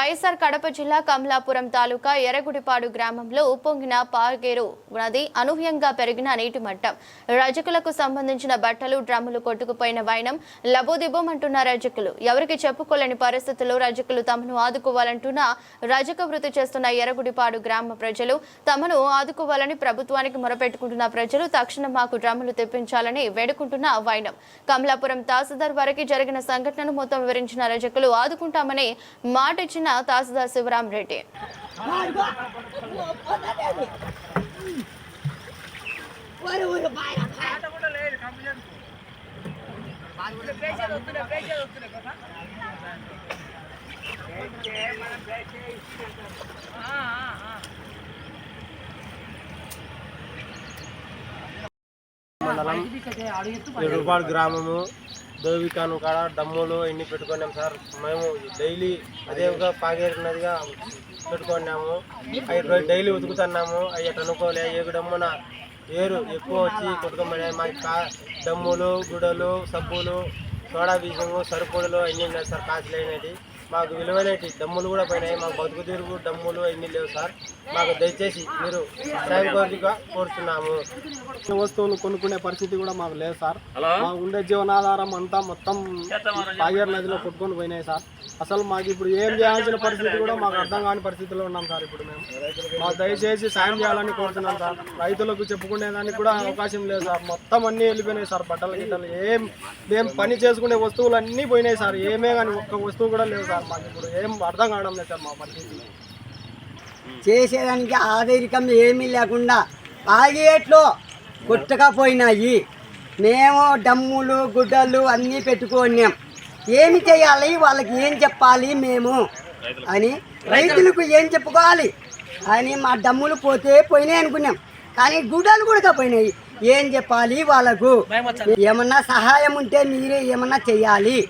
వైఎస్ఆర్ కడప జిల్లా కమలాపురం తాలూకా ఎర్రగుడిపాడు గ్రామంలో ఉప్పొంగిన పాగేరు నది అనూహ్యంగా పెరిగిన నీటి మట్టం. రజకులకు సంబంధించిన బట్టలు డ్రమ్ములు కొట్టుకుపోయిన వైనం లబోదిబోమంటున్న రజకులు. ఎవరికి చెప్పుకోలేని పరిస్థితుల్లో రజకులు తమను ఆదుకోవాలంటున్న రజక వృత్తి చేస్తున్న ఎర్రగుడిపాడు గ్రామ ప్రజలు తమను ఆదుకోవాలని ప్రభుత్వానికి మొరపెట్టుకుంటున్న ప్రజలు తక్షణం మాకు డ్రమ్ములు తెప్పించాలని వేడుకుంటున్న వైనం. కమలాపురం తహసీల్దార్ వరకు జరిగిన సంఘటనను మొత్తం వివరించిన రజకులు ఆదుకుంటామని మాట ఇచ్చిన తహసీల్దార్ శివరాం రెడ్డి మండలం ఎడుపాడు గ్రామము దోవికాను కాడ డమ్ములు ఇన్ని పెట్టుకున్నాం సార్. మేము డైలీ అదేవిగా పాగేరు నదిగా పెట్టుకున్నాము. అవి డైలీ ఉతుకుతున్నాము. అవి అటు అనుకోలే ఏ డమ్మున ఏరు ఎక్కువ వచ్చి కొట్టుకోమని మా కా డమ్ములు గుడలు సబ్బులు సోడా బీజము సరుకుడులు అన్నీ ఉన్నాయి సార్ కాసులు అయినవి మాకు విలువైనవి డమ్ములు కూడా పోయినాయి. మాకు బతుకు తిరుగు డమ్ములు అన్నీ లేవు సార్. మాకు దయచేసి మీరు సహాయం కోరిక కోరుతున్నాము వస్తువులు కొనుక్కునే పరిస్థితి కూడా మాకు లేదు సార్. మా ఉండే జీవనాధారం అంతా మొత్తం పాగేరు నదిలో కొట్టుకొని పోయినాయి సార్. అసలు మాకు ఇప్పుడు ఏం చేయాల్సిన పరిస్థితి కూడా మాకు అర్థం కాని పరిస్థితిలో ఉన్నాం సార్ ఇప్పుడు మేము. మాకు దయచేసి సాయం చేయాలని కోరుతున్నాం సార్. రైతులకు చెప్పుకునేదానికి కూడా అవకాశం లేదు సార్. మొత్తం అన్నీ వెళ్ళిపోయినాయి సార్. బట్టలు గిట్టలు ఏం మేము పని చేసుకునే వస్తువులు అన్నీ పోయినాయి సార్. ఏమే కానీ ఒక్క వస్తువు కూడా లేవు సార్ మాకు ఇప్పుడు. ఏం అర్థం కావడం లేదు సార్ మా పరిస్థితి. చేసేదానికి ఆధరికం ఏమీ లేకుండా ఆగేట్లో కొట్టకపోయినాయి. మేము డమ్ములు గుడ్డలు అన్నీ పెట్టుకున్నాం. ఏమి చేయాలి? వాళ్ళకి ఏం చెప్పాలి మేము? అని రైతులకు ఏం చెప్పుకోవాలి? అని మా డమ్ములు పోతే పోయినాయి అనుకున్నాం. కానీ గుడ్డలు కూడా పోయినాయి. ఏం చెప్పాలి వాళ్ళకు? ఏమన్నా సహాయం ఉంటే మీరే ఏమన్నా చేయాలి